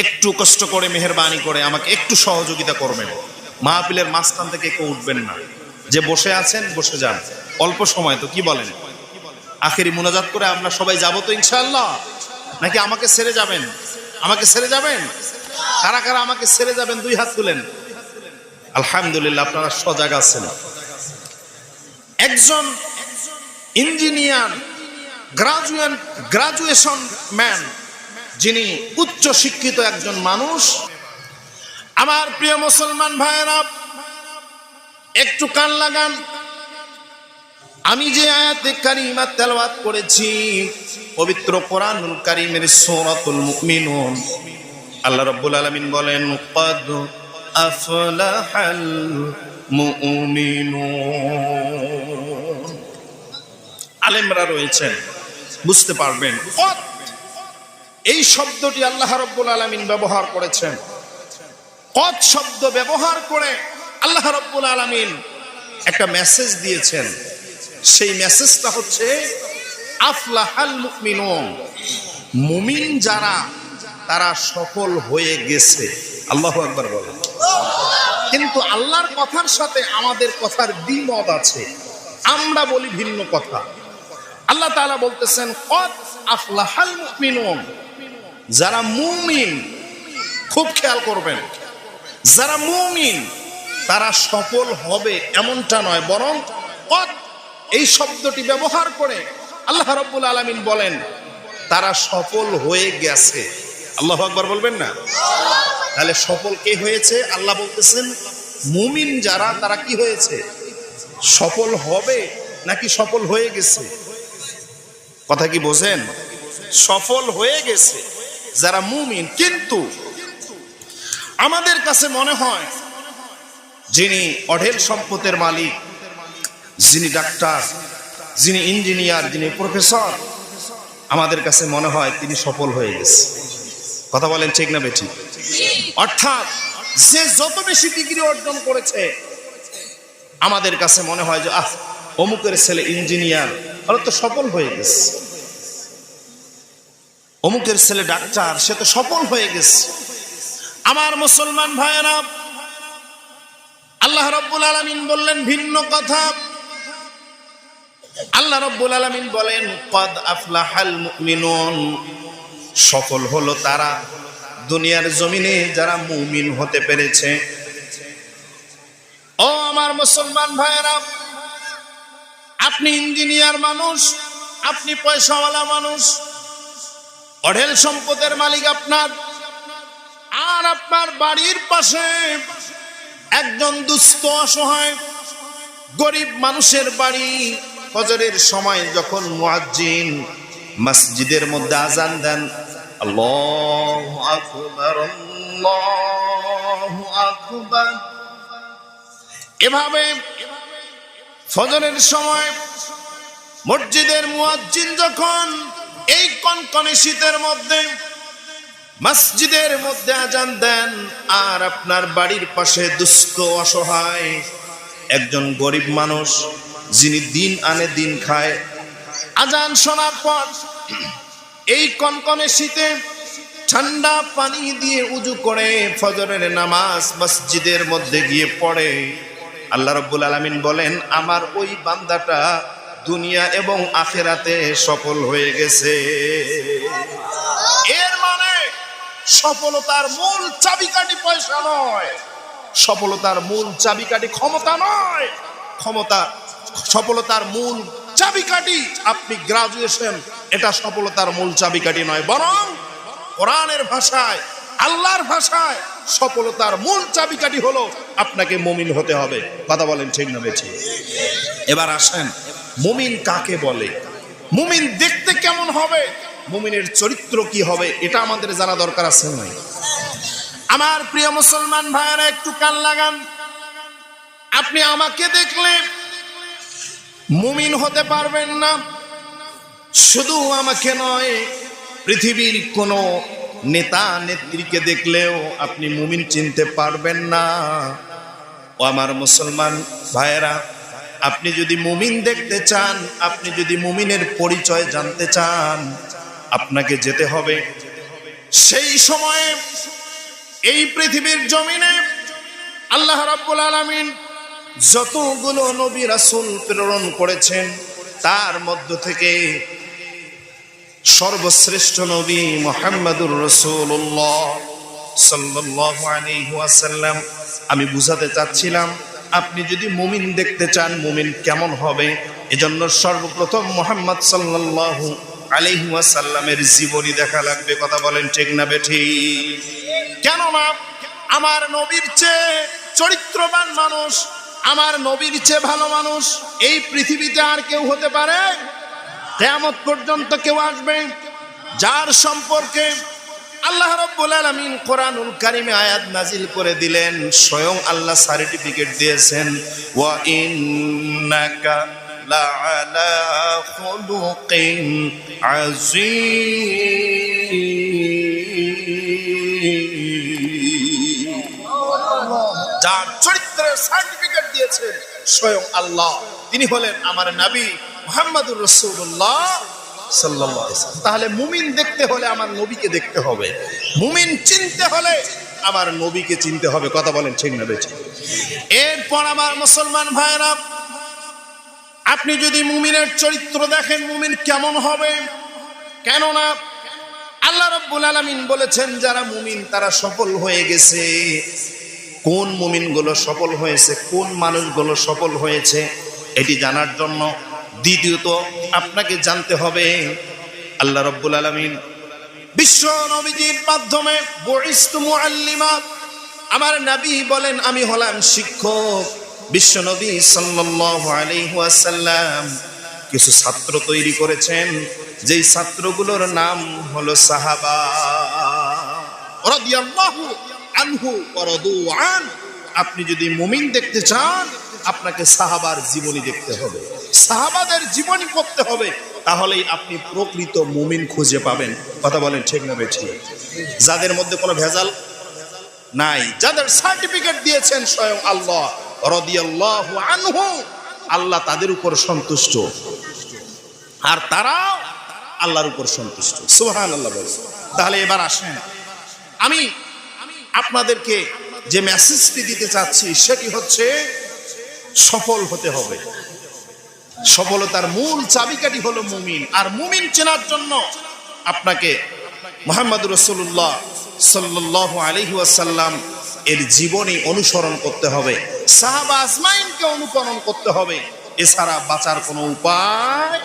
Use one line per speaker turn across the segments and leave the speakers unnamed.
একটু কষ্ট করে, মেহরবানি করে আমাকে একটু সহযোগিতা করবেন। মাহফিলের মাঝখান থেকে কেউ উঠবেন না। যে বসে আছেন, বসে যান। অল্প সময় তো, কি বলেন? আখেরি মোনাজাত করে আমরা সবাই যাব তো ইনশাল্লাহ নাকি আমাকে ছেড়ে যাবেন? আমাকে ছেড়ে যাবেন? কারা কারা আমাকে ছেড়ে যাবেন? দুই হাত তুলেন। আলহামদুলিল্লাহ, আপনারা সজাগ আছেন। একজন ইঞ্জিনিয়ার গ্রাজুয়েট গ্রাজুয়েশন ম্যান যিনি উচ্চ শিক্ষিত একজন মানুষ। আমার প্রিয় মুসলমান ভাইয়েরা, একটু কান লাগান। আমি যে আয়াতে কারিমা তেলাওয়াত করেছি, পবিত্র কোরআনুল কারিমের সূরাতুল মুমিনুন। আল্লাহ রাব্বুল আলামিন বলেন ক্বাদ আফলাহাল মুমিনুন। আলেমরা রয়েছেন, বুঝতে পারবেন। এই শব্দটি আল্লাহ রব্বুল আলামিন ব্যবহার করেছেন। কত শব্দ ব্যবহার করে আল্লাহ রব্বুল আলামিন একটা মেসেজ দিয়েছেন। সেই মেসেজটা হচ্ছে, আফলাহাল মুমিনুন। মুমিন যারা, তারা সফল হয়ে গেছে। আল্লাহ একবার বলেন। কিন্তু আল্লাহর কথার সাথে আমাদের কথার দ্বিমত আছে। আমরা বলি ভিন্ন কথা। আল্লাহ তাআলা বলতেছেন কত আফলাহাল মুমিনুন। যারা মুমিন, খুব খেয়াল করবেন, যারা মুমিন, তারা সফল হবে এমনটা নয়, বরং কত এই শব্দটি ব্যবহার করে আল্লাহ রব্বুল আলমিন বলেন, তারা সফল হয়ে গেছে। আল্লাহ আকবর বলবেন না? তাহলে সফল কে হয়েছে? আল্লাহ বলতেছেন, মুমিন যারা, তারা কি হয়েছে? সফল হবে নাকি সফল হয়ে গেছে? কথা কি বোঝেন? সফল হয়ে গেছে। যারা মুমিন, কিন্তু আমাদের কাছে মনে হয় যিনি অঢেল সম্পদের মালিক, যিনি ডাক্তার, যিনি ইঞ্জিনিয়ার, যিনি প্রফেসর, আমাদের কাছে মনে হয় তিনি সফল হয়ে গেছে। কথা বলেন ঠিক না বেঠি? অর্থাৎ যে যত বেশি ডিগ্রি অর্জন করেছে, আমাদের কাছে মনে হয় যে, আহ, অমুকের ছেলে ইঞ্জিনিয়ার, তাহলে তো সফল হয়ে গেছে। অমুকের ছেলে ডাক্তার, সে তো সফল হয়ে গেছে। আমার মুসলমান ভাইয়েরা, আল্লাহ রব্বুল আলমিন বললেন ভিন্ন কথা। আল্লাহ রব্বুল আলমিন বলেন, কদ আফলাহাল সফল হলো তারা দুনিয়ার জমিনে যারা মুমিন হতে পেরেছে। ও আমার মুসলমান ভাইয়েরা, আপনি ইঞ্জিনিয়ার মানুষ, আপনি পয়সাওয়ালা মানুষ অঢেল সম্পদের মালিক আপনার। আর আপনার বাড়ির পাশে একজন দুস্থ অসহায় গরিব মানুষের বাড়ি ফজরের সময় যখন মুয়াজ্জিন মসজিদের মধ্যে আজান দেন, আল্লাহু আকবার আল্লাহু আকবার। এভাবে ফজরের সময় মসজিদের মুয়াজ্জিন যখন কনকনে শীতের মধ্যে, মসজিদের মধ্যে আজান দেন, আর আপনার বাড়ির পাশে দুস্থ অসহায় একজন গরিব মানুষ, যিনি দিন আনে দিন খায়। আজান শোনার পর, এই কনকনে শীতে ঠান্ডা পানি দিয়ে উজু করে ফজরের নামাজ মসজিদের মধ্যে গিয়ে পড়ে। আল্লাহ রব্বুল আলমিন বলেন, আমার ওই বান্দাটা দুনিয়া এবং আখেরাতে সফল হয়ে গেছে। এর মানে সফলতার মূল চাবিকাঠি পয়সা নয়। সফলতার মূল চাবিকাঠি ক্ষমতা নয়। ক্ষমতা, সফলতার মূল চাবিকাঠি আপনি গ্রাজুয়েশন এটা সফলতার মূল চাবিকাঠি নয়, বরং কোরআনের ভাষায়, আল্লাহর ভাষায় সফলতার মূল চাবিকাঠি হলো আপনাকে মমিন হতে হবে। কথা বলেন, ঠিক না বেছে এবার আসেন। মুমিন কাকে বলে? মুমিন দেখতে কেমন হবে? মুমিনের চরিত্র কি হবে? এটা আমাদের জানা দরকার আছে নাই? আমার প্রিয় মুসলমান ভাইয়েরা, একটু কান লাগান। আপনি আমাকে দেখলে মুমিন হতে পারবেন না। শুধু আমাকে নয়, পৃথিবীর কোনো নেতা, নেত্রীকে দেখলেও আপনি মুমিন চিনতে পারবেন না। ও আমার মুসলমান ভাইয়েরা আপনি যদি মুমিন দেখতে চান, আপনি যদি মুমিনের পরিচয় জানতে চান, আপনাকে যেতে হবে। সেই সময়ে এই পৃথিবীর জমিনে আল্লাহ রাব্বুল আলামিন যতগুলো নবী রাসূল প্রেরণ করেছেন, তার মধ্য থেকে সর্বশ্রেষ্ঠ নবী মোহাম্মদুর রসুল্লাহ সাল্লাল্লাহু আলাইহি ওয়াসাল্লাম। আমি বুঝাতে চাচ্ছিলাম আপনি যদি মুমিন দেখতে চান, মুমিন কেমন হবে? এজন্য সর্বপ্রথম মোহাম্মদ সাল্লাল্লাহু আলাইহি ওয়াসাল্লামের জীবনী দেখা লাগবে। কথা বলেন ঠিক না বেঠি? কেন কেননা আমার নবীর চেয়ে চরিত্রবান মানুষ, আমার নবীর চেয়ে ভালো মানুষ, এই পৃথিবীতে আর কেউ হতে পারে? কেয়ামত পর্যন্ত কেউ আসবে যার সম্পর্কে আল্লাহ রাব্বুল আলামিন কোরআনুল কারিমে আয়াত নাজিল করে দিলেন, স্বয়ং আল্লাহ সার্টিফিকেট দিয়েছেন, ওয়া ইন্নাকা লাআলা খুলুকিন আযীম. চরিত্রের সার্টিফিকেট দিয়েছেন স্বয়ং আল্লাহ। তিনি হলেন আমার নবী মোহাম্মদুর রসুল্লাহ তাহলে মুমিন দেখতে হলে আমার নবীকে দেখতে হবে। মুমিন চিনতে হলে আমার নবীকে চিনতে হবে। কথা বলেন ঠিক না বেঠিক? এরপর আমার মুসলমান ভাইরা আপনি যদি মুমিনের চরিত্র দেখেন, মুমিন কেমন হবে? কেননা আল্লাহ রব্বুল আলামিন বলেছেন, যারা মুমিন তারা সফল হয়ে গেছে। কোন মুমিনগুলো সফল হয়েছে, কোন মানুষগুলো সফল হয়েছে, এটি জানার জন্য দ্বিতীয়ত, আপনাকে জানতে হবে, আল্লাহ রব্বুল আলামিন বিশ্ব নবীজির মাধ্যমে আমার নবী বলেন, আমি হলাম শিক্ষক। বিশ্ব নবী সাল্লাল্লাহু আলাইহি কিছু ছাত্র তৈরি করেছেন, যেই ছাত্রগুলোর নাম হলো সাহাবা আপনি যদি মুমিন দেখতে চান আপনাকে সাহাবার জীবনী দেখতে হবে। সাহাবাদের জীবনী পড়তে হবে, তাহলেই আপনি প্রকৃত মুমিন খুঁজে পাবেন। কথা বলেন ঠিক না বেঠিক? যাদের মধ্যে কোনো ভেজাল নাই, যাদের সার্টিফিকেট দিয়েছেন স্বয়ং আল্লাহ, রাদিয়াল্লাহু আনহু, আল্লাহ তাদের উপর সন্তুষ্ট। আর তারাও আল্লাহর উপর সন্তুষ্ট। সুহান আল্লাহ বলে তাহলে এবার আসেন। আমি আপনাদেরকে যে মেসেজটি দিতে চাচ্ছি, সেটি হচ্ছে সফল হতে হবে। সফলতার মূল চাবিকাঠি হলো মুমিন। আর মুমিন চেনার জন্য আপনাকে মোহাম্মদ রসুল্লাহ সাল্লাহ আলহি ওয়াসাল্লাম এর জীবনী অনুসরণ করতে হবে। সাহাবা আজমাইনকে অনুকরণ করতে হবে। এছাড়া বাঁচার কোনো উপায়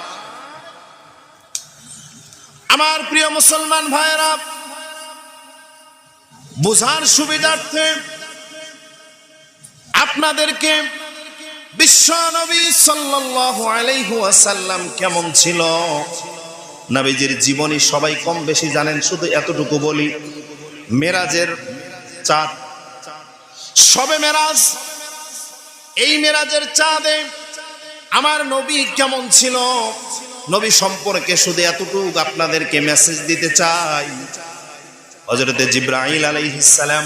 আমার প্রিয় মুসলমান ভাইয়েরা, বোঝার সুবিধার্থে আপনাদেরকে বিশ্ব নবী সাল্লাল্লাহু আলাইহি ওয়াসাল্লাম কেমন ছিল? নবীজির জীবনী সবাই কম বেশি জানেন, শুধু এতটুকু বলি। মেরাজের চাঁদ। সবে মেরাজ, এই মেরাজের চাঁদে আমার নবী কেমন ছিল? নবী সম্পর্কে শুধু এতটুকু আপনাদেরকে মেসেজ দিতে চাই। হজরতে জিব্রাইল আলাইহিস সালাম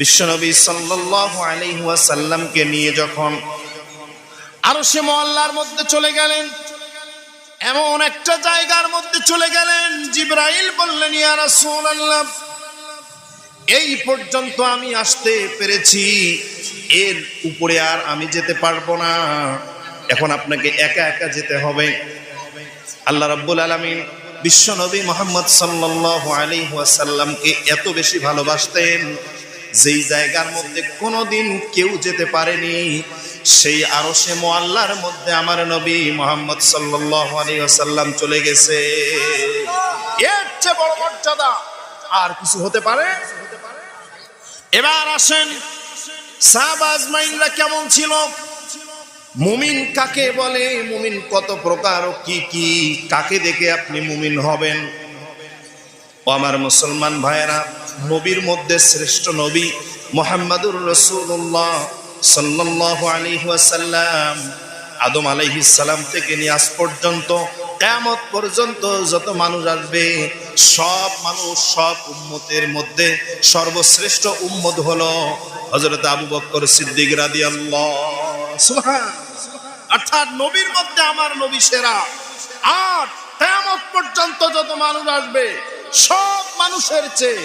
বিশ্বনবী সাল্লাল্লাহু আলাইহি ওয়াসাল্লামকে নিয়ে যখন আরও সে মহল্লার মধ্যে চলে গেলেন। এমন একটা জায়গার মধ্যে চলে গেলেন, জিব্রাইল বললেন এই পর্যন্ত আমি আসতে পেরেছি। এর উপরে আর আমি যেতে পারব না। এখন আপনাকে একা একা যেতে হবে। আল্লাহ রাব্বুল আলামিন বিশ্ব নবী মোহাম্মদ সাল্লাল্লাহু আলাইহি ওয়াসাল্লামকে এত বেশি ভালোবাসতেন, যেই জায়গার মধ্যে কোনোদিন কেউ যেতে পারেনি। সেই আরও সে মোয়াল্লার মধ্যে আমার নবী মোহাম্মদ সাল্লাল্লাহু আলাইহি চলে গেছে। বড় মর্যাদা আর কিছু হতে পারে? এবার আসেন কেমন ছিল? মুমিন কাকে বলে? মুমিন কত প্রকার ও কি কি? কাকে দেখে আপনি মুমিন হবেন? ও আমার মুসলমান ভাইয়েরা, নবীর মধ্যে শ্রেষ্ঠ নবী মোহাম্মদুর রসুল্লাহ সাল্লাহ আলিহাসাল্লাম আদম আলাইহিস সালাম থেকে নিয়ে আজ পর্যন্ত কেমত পর্যন্ত যত মানুষ আসবে, সব মানুষ, সব উম্মতের মধ্যে সর্বশ্রেষ্ঠ উম্মত হলো হজরত আবু বক্কর সিদ্দিক রাদি আল্লাহ অর্থাৎ নবীর মধ্যে আমার নবী সেরা। আর কেমত পর্যন্ত যত মানুষ আসবে, সব মানুষের চেয়ে